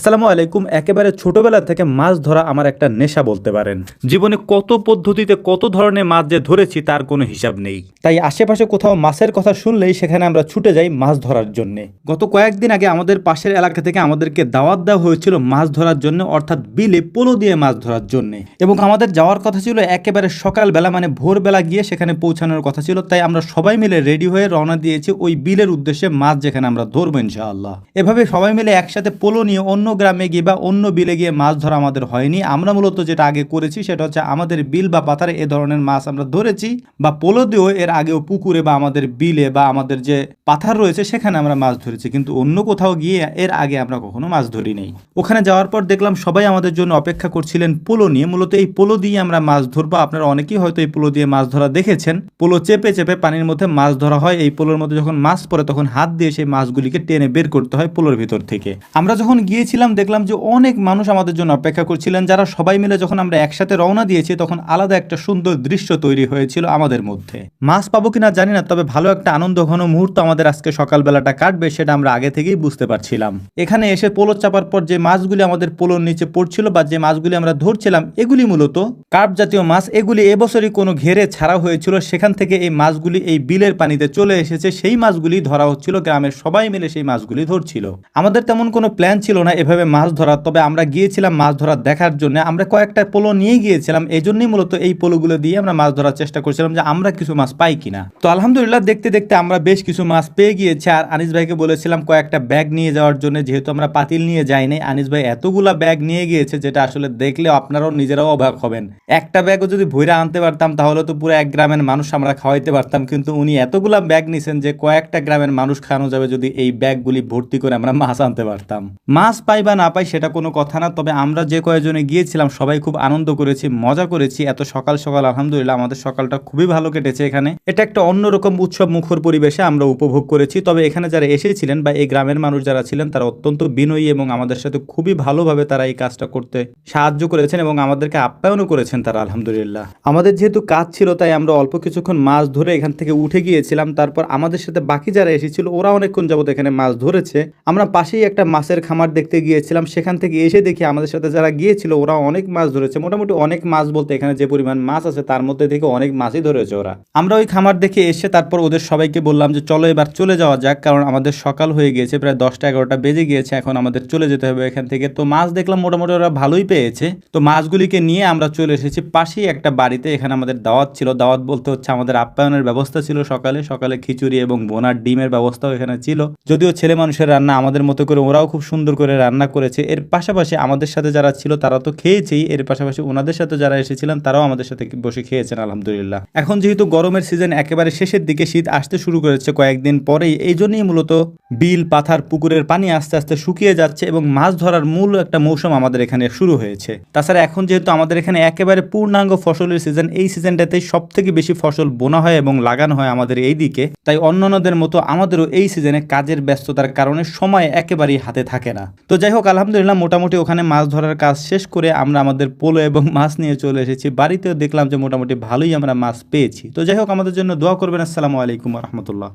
আসসালামু আলাইকুম, একেবারে ছোটবেলা থেকে মাছ ধরা আমার একটা নেশা বলতে পারেন। জীবনে কত পদ্ধতিতে কত ধরনের মাছ যে ধরেছি তার কোনো হিসাব নেই। তাই আশেপাশে কোথাও মাছের কথা শুনলেই সেখানে আমরা ছুটে যাই মাছ ধরার জন্য। গত কয়েকদিন আগে আমাদের পাশের এলাকা থেকে আমাদেরকে দাওয়াত দেওয়া হয়েছিল মাছ ধরার জন্য, অর্থাৎ বিলে পোলো দিয়ে মাছ ধরার জন্য। এবং আমাদের যাওয়ার কথা ছিল একেবারে সকালবেলা মানে ভোরবেলা গিয়ে সেখানে পৌঁছানোর কথা ছিল। তাই আমরা সবাই মিলে রেডি হয়ে রওনা দিয়েছি ওই বিলের উদ্দেশ্যে মাছ যেখানে আমরা ধরবো ইনশাআল্লাহ। এভাবে সবাই মিলে একসাথে পোলো নিয়ে অন্য গ্রামে গিয়ে বা অন্য বিলে গিয়ে মাছ ধরা আমাদের হয়নি। আমরা মূলত যেটা আগে করেছি সেটা হচ্ছে আমাদের বিল বা পাথারে এ ধরনের মাছ আমরা ধরেছি বা পোলো দিয়েও এর আগেও পুকুরে বা আমাদের বিলে বা আমাদের যে পাথার রয়েছে সেখানে আমরা মাছ ধরেছি। কিন্তু অন্য কোথাও গিয়ে এর আগে আমরা কখনো মাছ ধরি নেই। ওখানে যাওয়ার পর দেখলাম সবাই আমাদের জন্য অপেক্ষা করছিলেন পোলো নিয়ে। মূলত এই পোলো দিয়ে আমরা মাছ ধরবো। আপনারা অনেকেই হয়তো এই পোলো দিয়ে মাছ ধরা দেখেছেন। পোলো চেপে চেপে পানির মধ্যে মাছ ধরা হয়। এই পোলোর মধ্যে যখন মাছ পড়ে তখন হাত দিয়ে সেই মাছগুলিকে টেনে বের করতে হয় পোলোর ভিতর থেকে। আমরা যখন গিয়েছিলাম দেখলাম যে অনেক মানুষ আমাদের জন্য অপেক্ষা করছিলেন, যারা সবাই মিলে যখন আমরা একসাথে রওনা দিয়েছি, তখন আলাদা একটা সুন্দর দৃশ্য তৈরি হয়েছিল আমাদের মধ্যে। মাছ পাবো কিনা জানি না, তবে ভালো একটা আনন্দ ঘন মুহূর্ত আমাদের আজকে সকালবেলাটা কাটবে, সেটা আমরা আগে থেকেই বুঝতে পারছিলাম। এখানে এসে পোলো চাপার পর যে মাছগুলি আমাদের পোলোর নিচে পড়ছিল বা যে মাছগুলি আমরা ধরছিলাম, এগুলি মূলত কার্প জাতীয় মাছ। এগুলি এবছরই কোনো ঘেরে ছাড়া হয়েছিল, সেখান থেকে এই মাছগুলি এই বিলের পানিতে চলে এসেছে, সেই মাছগুলি ধরা হচ্ছিল, গ্রামের সবাই মিলে সেই মাছগুলি ধরছিল। আমাদের তেমন কোনো প্ল্যান ছিল না, এভাবে মাছ ধরার তবে আমরা গিয়েছিলাম মাছ ধরা দেখার জন্য। আমরা কয়েকটা পোলো নিয়ে গিয়েছিলাম এই জন্যই মূলত এই পোলোগুলো দিয়ে আমরা মাছ ধরার চেষ্টা করছিলাম যে আমরা কিছু মাছ পাই কিনা। তো আলহামদুলিল্লাহ, দেখতে দেখতে আমরা বেশ কিছু মাছ পেয়ে গিয়েছি। আর আনিস ভাইকে বলেছিলাম কয়েকটা ব্যাগ নিয়ে যাওয়ার জন্য, যেহেতু আমরা পাতিল নিয়ে যাইনি। আনিস ভাই এতগুলা ব্যাগ নিয়ে গিয়েছে যেটা আসলে দেখলে আপনারাও নিজেরাও অবাক হবেন। একটা ব্যাগও যদি ভইরা আনতে পারতাম, তাহলে তো পুরো এক গ্রামের মানুষ আমরা খাওয়াইতে পারতাম। কিন্তু উনি এতগুলা ব্যাগ নিছেন যে কয়েকটা গ্রামের মানুষ খাওয়ানো যাবে যদি এই ব্যাগগুলি ভর্তি করে আমরা মাছ আনতে পারতাম। মাছ পাই বা না পাই সেটা কোনো কথা না। তবে আমরা যে কয়েকজনে গিয়েছিলাম, সবাই খুব আনন্দ করেছি, মজা করেছি। এত সকাল সকাল আলহামদুলিল্লাহ আমাদের সকালটা খুবই ভালো কেটেছে এখানে। এটা একটা অন্যরকম উৎসব মুখর পরিবেশে আমরা উপভোগ করেছি। তবে এখানে যারা এসেছিলেন বা এই গ্রামের মানুষ যারা ছিলেন, তারা অত্যন্ত বিনয়ী এবং আমাদের সাথে খুবই ভালোভাবে তারা এই কাজটা করতে সাহায্য করেছেন এবং আমাদেরকে আপ্যায়নও করেছেন তারা, আলহামদুলিল্লাহ। আমাদের যেহেতু কাজ ছিল, তাই আমরা অল্প কিছুক্ষণ মাছ ধরে এখান থেকে উঠে গিয়েছিলাম। তারপর আমাদের সাথে বাকি যারা এসেছিল, ওরা অনেকক্ষণ যাবত এখানে মাছ ধরেছে। আমরা পাশেই একটা মাছের খামার দেখতে গিয়েছিলাম, সেখান থেকে এসে দেখি আমাদের সাথে যারা গিয়েছিল, ওরা অনেক মাছ ধরেছে। মোটামুটি অনেক মাছ বলতে এখানে যে পরিমাণ মাছ আছে, তার মধ্যে থেকে অনেক মাছই ধরেছে ওরা। আমরা ওই খামার দেখে এসে তারপর ওদের সবাইকে বললাম যে, চলো এবার চলে যাওয়া যাক, কারণ আমাদের সকাল হয়ে গিয়েছে, প্রায় দশটা এগারোটা বেজে গিয়েছে, এখন আমাদের চলে যেতে হবে এখান থেকে। তো মাছ দেখলাম মোটামুটি ওরা ভালোই পেয়েছে। তো মাছগুলিকে নিয়ে আমরা চলে এসেছি, পাশেই একটা বাড়িতে। এখানে আমাদের দাওয়াত ছিল। দাওয়াত বলতে হচ্ছে আমাদের আপ্যায়নের ব্যবস্থা ছিল সকালে। সকালে খিচুড়ি এবং বোনার ডিমের ব্যবস্থাও এখানে ছিল। যদিও ছেলে মানুষের রান্না আমাদের মতো করে ওরাও খুব সুন্দর করে রান্না করেছে। এর পাশাপাশি আমাদের সাথে যারা ছিল, তারা তো খেয়েছেই। এর পাশাপাশি ওনাদের সাথে যারা এসেছিলেন, তারাও আমাদের সাথে বসে খেয়েছেন, আলহামদুলিল্লাহ। এখন যেহেতু গরমের সিজন একেবারে শেষের দিকে শীত আসতে শুরু করেছে কয়েকদিন পরেই। এই জন্যই মূলত বিল, পাথার, পুকুরের পানি আস্তে আস্তে শুকিয়ে যাচ্ছে এবং মাছ ধরার মূল একটা মৌসুম আমাদের এখানে শুরু হয়েছে। তাছাড়া এখন যেহেতু আমাদের এখানে একেবারে পূর্ণাঙ্গ ফসলের সিজন এই সিজনটাতে সব থেকে বেশি ফসল বোনা হয় এবং লাগানো হয় আমাদের এই দিকে। তাই অন্যান্যদের মতো আমাদেরও এই সিজনে কাজের ব্যস্ততার কারণে সময় একেবারেই হাতে থাকে না। তো যাই হোক আলহামদুলিল্লাহ মোটামুটি ওখানে মাছ ধরার কাজ শেষ করে আমরা আমাদের পোলো এবং মাছ নিয়ে চলে এসেছি। বাড়িতেও দেখলাম যে মোটামুটি ভালোই আমরা মাছ পেয়েছি। তো যাই হোক আমাদের জন্য দোয়া করবেন। আসসালামু আলাইকুম রহমতুল্লাহ।